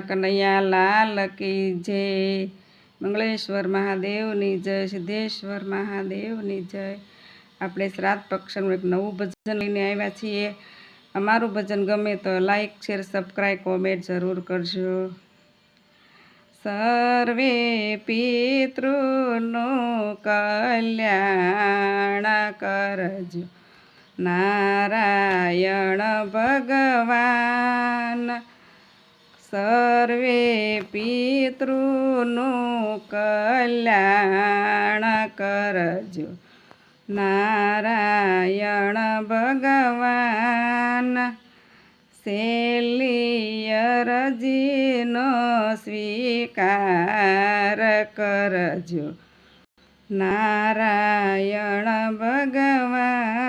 કનૈયા લાલ કી જય. મંગળેશ્વર મહાદેવની જય, સિદ્ધેશ્વર મહાદેવની જય. આપણે શ્રાદ્ધ પક્ષનું એક નવું ભજન લઈને આવ્યા છીએ. અમારું ભજન ગમે તો લાઈક શેર સબસ્ક્રાઈબ કોમેન્ટ જરૂર કરજો. સર્વે પિતૃનું કલ્યાણ કરજો. નારાયણ ભગવાન સર્વે પિતૃનું કલ્યાણ કરજો. નારાયણ ભગવાન શૈલિયરજીનો સ્વીકાર કરજો. નારાયણ ભગવાન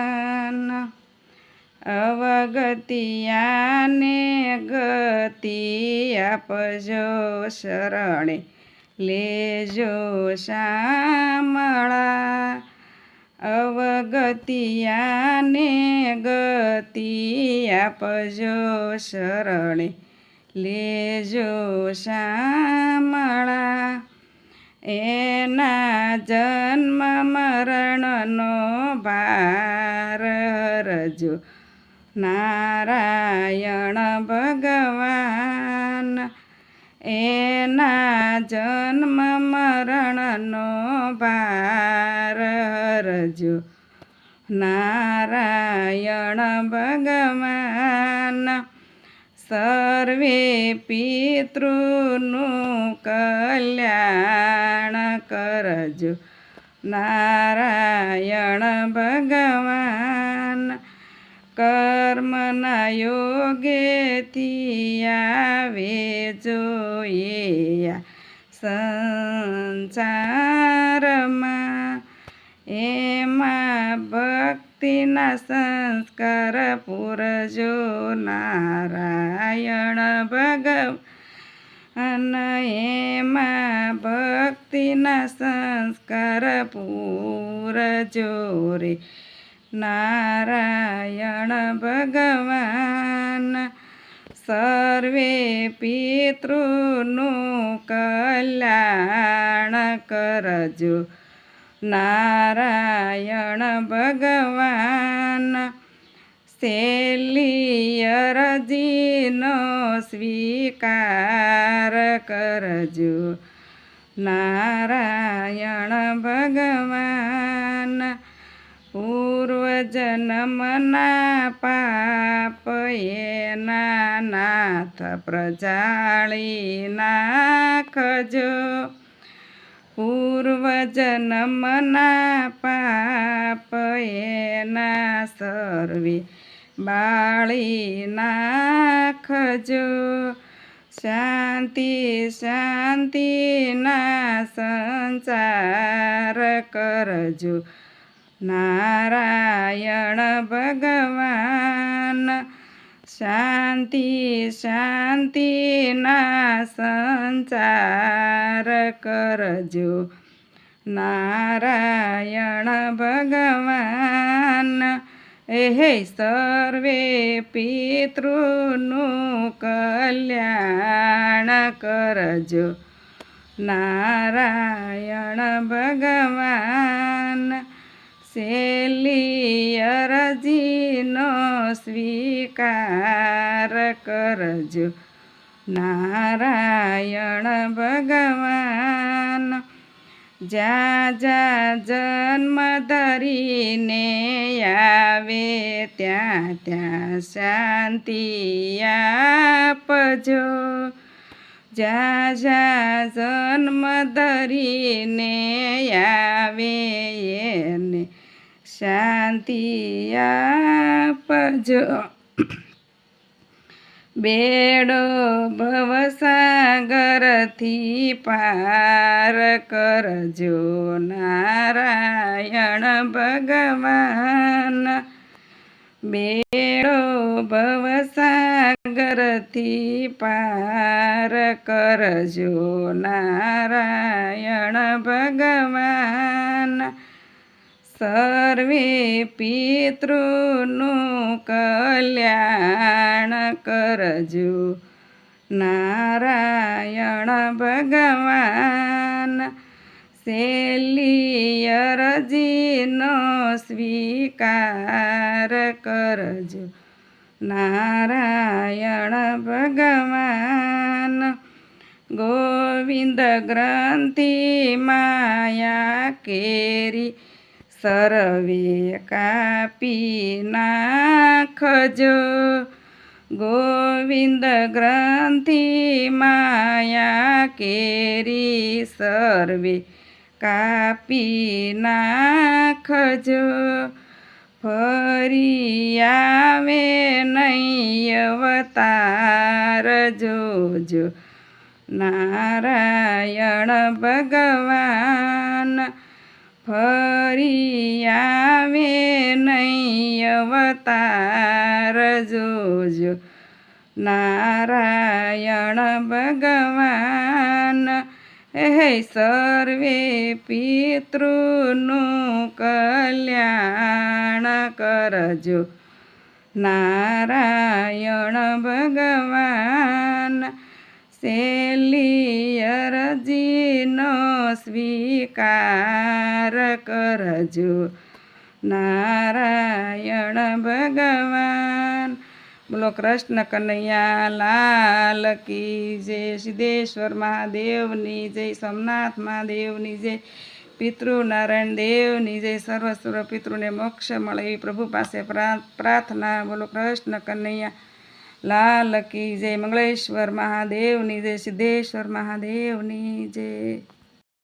અવગતિયાને ગતિ આપજો શરણે. લેજો શામળા. અવગતિયાને ગતિ આપજો શરણે. લેજો શામળા. એના જન્મ મરણનો ભાર હરજો નારાયણ ભગવાન, એના જન્મ મરણનો ભાર હરજો નારાયણ ભગવાન, સર્વે પિતૃનું કલ્યાણ કરજો. નારાયણ ભગવાન કર્મના યોગેથી આવે જોઈએ સંસારમાં એમાં ભક્તિના સંસ્કાર પૂરજો નારાયણ ભગવ અને એમાં ભક્તિના સંસ્કાર પૂરજો રે. નારાયણ ભગવાન સર્વે પિતૃનું કલ્યાણ કરજો નારાયણ ભગવાન શૈલિયરજીનો સ્વીકાર કરજો નારાયણ ભગવાન પૂર્વજન્મના પાપ એના નાથ પ્રજાળી નાખજો પૂર્વજન્મના પાપ એના સર્વે બાળી નાખજો શાંતિ, શાંતિના સંચાર કરજો. નારાયણ ભગવાન. શાંતિ શાંતિના સંચાર કરજો. નારાયણ ભગવાન. એ સર્વે પિતૃનું કલ્યાણ કરજો. નારાયણ ભગવાન. શૈલિયરજીનો સ્વીકાર કરજો. નારાયણ ભગવાન જા જા જન્મ ધરીને આવે, ત્યાં ત્યાં શાંતિ આપજો. જા જા જન્મ ધરીને આવે શાંતિ આપજો બેડો ભવસાગરથી પાર કરજો નારાયણ ભગવાન. બેડો ભવસાગરથી પાર કરજો નારાયણ ભગવાન. સર્વે પિતૃનું કલ્યાણ કરજો નારાયણ ભગવાન સેલી સ્વીકાર કરજો નારાયણ ભગવાન ગોવિંદ ગ્રંથિ માયા કેરી સર્વે કાપી નાખજો ગોવિંદ ગ્રંથિ માયા કેરી સર્વે કાપી નાખજો ફરી આવે નહીં અવતાર જોજો. નારાયણ ભગવાન ફરી આવે નહીં અવતાર જોજો. નારાયણ ભગવાન, હે સર્વે પિતૃનું કલ્યાણ કરજો. નારાયણ ભગવાન અરજીનો સ્વીકાર કરજો. નારાયણ ભગવાન. બોલો કૃષ્ણ કનૈયા, લાલ કી જય. સિદ્ધેશ્વર મહાદેવની જય. સોમનાથ મહાદેવની જય. પિતૃ નારાયણ દેવની જય. સર્વ સર્વ પિતૃને મોક્ષ મળે. પ્રભુ પાસે પ્રા- પ્રાર્થના. બોલો કૃષ્ણ કનૈયા, લાલ કી જય. મંગળેશ્વર મહાદેવની જય. સિદ્ધેશ્વર મહાદેવની જય.